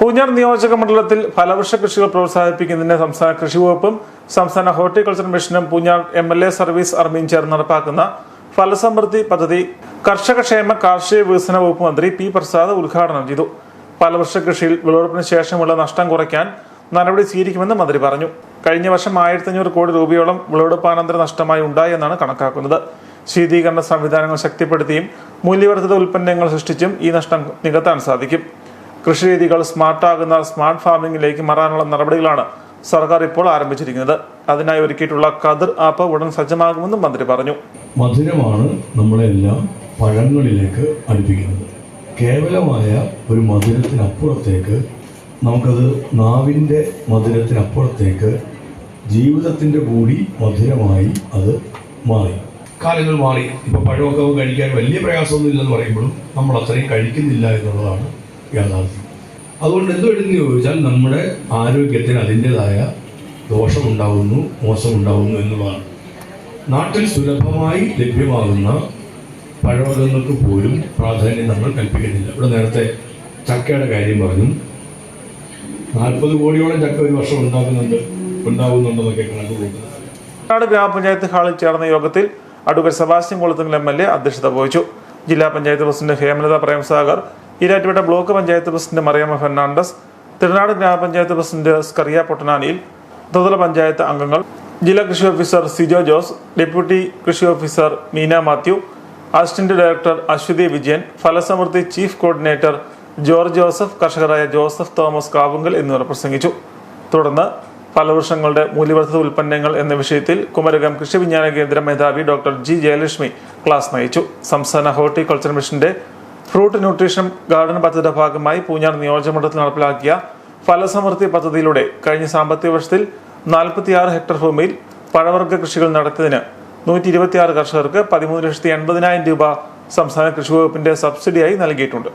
പൂഞ്ഞാർ നിയോജക മണ്ഡലത്തിൽ ഫലവൃക്ഷ കൃഷികൾ പ്രോത്സാഹിപ്പിക്കുന്നതിന് സംസ്ഥാന കൃഷി വകുപ്പും സംസ്ഥാന ഹോർട്ടിക്കൾച്ചർ മിഷനും Poonjar M L A service ആർമിയും ചേർന്ന് നടപ്പാക്കുന്ന ഫലസമൃദ്ധി പദ്ധതി കർഷകക്ഷേമ കാർഷിക വികസന വകുപ്പ് മന്ത്രി പി പ്രസാദ് ഉദ്ഘാടനം ചെയ്തു. ഫലവൃക്ഷ കൃഷിയിൽ വിളവെടുപ്പിന് ശേഷമുള്ള നഷ്ടം കുറയ്ക്കാൻ നടപടി സ്വീകരിക്കുമെന്ന് മന്ത്രി പറഞ്ഞു. കഴിഞ്ഞ വർഷം ആയിരത്തി അഞ്ഞൂറ് കോടി രൂപയോളം വിളവെടുപ്പാനന്തര നഷ്ടമായി ഉണ്ടായെന്നാണ് കണക്കാക്കുന്നത്. ശീതീകരണ സംവിധാനങ്ങൾ ശക്തിപ്പെടുത്തിയും മൂല്യവർദ്ധിത ഉൽപ്പന്നങ്ങൾ സൃഷ്ടിച്ചും ഈ നഷ്ടം നികത്താൻ സാധിക്കും. കൃഷിരീതികൾ സ്മാർട്ടാകുന്ന സ്മാർട്ട് ഫാമിംഗിലേക്ക് മാറാനുള്ള നടപടികളാണ് സർക്കാർ ഇപ്പോൾ ആരംഭിച്ചിരിക്കുന്നത്. അതിനായി ഒരുക്കിയിട്ടുള്ള കതിർ ആപ്പ് ഉടൻ സജ്ജമാകുമെന്നും മന്ത്രി പറഞ്ഞു. മധുരമാണ് നമ്മളെല്ലാം പഴങ്ങളിലേക്ക് അടുപ്പിക്കുന്നത്. കേവലമായ ഒരു മധുരത്തിനപ്പുറത്തേക്ക് നമുക്കത് നാവിന്റെ മധുരത്തിനപ്പുറത്തേക്ക് ജീവിതത്തിന്റെ കൂടി മധുരമായി അത് മാറി. കാലങ്ങൾ മാറി. ഇപ്പോൾ പഴമൊക്കെ കഴിക്കാൻ വലിയ പ്രയാസമൊന്നും ഇല്ലെന്ന് പറയുമ്പോഴും നമ്മൾ അത്രയും കഴിക്കുന്നില്ല എന്നുള്ളതാണ് യാഥാർത്ഥ്യം അതുകൊണ്ട് എന്ത് എടുക്കുന്നു ചോദിച്ചാൽ നമ്മുടെ ആരോഗ്യത്തിന് അതിന്റെതായ ദോഷമുണ്ടാകുന്നു മോശമുണ്ടാകുന്നു എന്നുള്ളതാണ്. നാട്ടിൽ സുലഭമായി ലഭ്യമാകുന്ന പഴവർഗങ്ങൾക്ക് പോലും പ്രാധാന്യം നമ്മൾ കൽപ്പിക്കുന്നില്ല. ഇവിടെ നേരത്തെ ചക്കയുടെ കാര്യം പറഞ്ഞു. നാൽപ്പത് കോടിയോളം ചക്ക ഒരു വർഷം ഉണ്ടാക്കുന്നുണ്ട് ഉണ്ടാകുന്നുണ്ടെന്നൊക്കെ കണക്ക് കൂട്ടുന്നത് ഗ്രാമപഞ്ചായത്ത് ഹാളിൽ ചേർന്ന യോഗത്തിൽ advocate Sebastian Kulathunkal M L A അധ്യക്ഷത വഹിച്ചു. ജില്ലാ panchayat president Hemalatha Premsagar Erattupetta block panchayat president Mariamma Fernandez Thirunadu ഗ്രാമപഞ്ചായത്ത് പ്രസിഡന്റ് സ്കറിയ പൊട്ടനാനിയിൽ ത്രിതല പഞ്ചായത്ത് അംഗങ്ങൾ ജില്ലാ കൃഷി ഓഫീസർ സിജോ ജോസ് ഡെപ്യൂട്ടി കൃഷി officer Meena Mathew assistant director Aswathy Vijayan ഫലസമൃദ്ധി chief coordinator George Joseph കർഷകരായ ജോസഫ് തോമസ് കാവുങ്കൽ എന്നിവർ പ്രസംഗിച്ചു. തുടർന്ന് ഫലവൃക്ഷങ്ങളുടെ മൂല്യവർദ്ധിത ഉൽപ്പന്നങ്ങൾ എന്ന വിഷയത്തിൽ കുമരകം കൃഷി വിജ്ഞാന കേന്ദ്ര മേധാവി ഡോക്ടർ ജി ജയലക്ഷ്മി ക്ലാസ് നയിച്ചു. സംസ്ഥാന ഹോർട്ടികൾച്ചർ മിഷന്റെ ഫ്രൂട്ട് ന്യൂട്രീഷൻ ഗാർഡൻ പദ്ധതിയുടെ ഭാഗമായി പൂഞ്ഞാർ നിയോജകമണ്ഡലത്തിൽ നടപ്പിലാക്കിയ ഫലസമൃദ്ധി പദ്ധതിയിലൂടെ കഴിഞ്ഞ സാമ്പത്തിക വർഷത്തിൽ നാൽപ്പത്തിയാറ് ഹെക്ടർ ഭൂമിയിൽ പഴവർഗ കൃഷികൾ നടത്തിയതിന് നൂറ്റി ഇരുപത്തിയാറ് കർഷകർക്ക് പതിമൂന്ന് ലക്ഷത്തി എൺപതിനായിരം രൂപ സംസ്ഥാന കൃഷി വകുപ്പിന്റെ സബ്സിഡിയായി നൽകിയിട്ടുണ്ട്.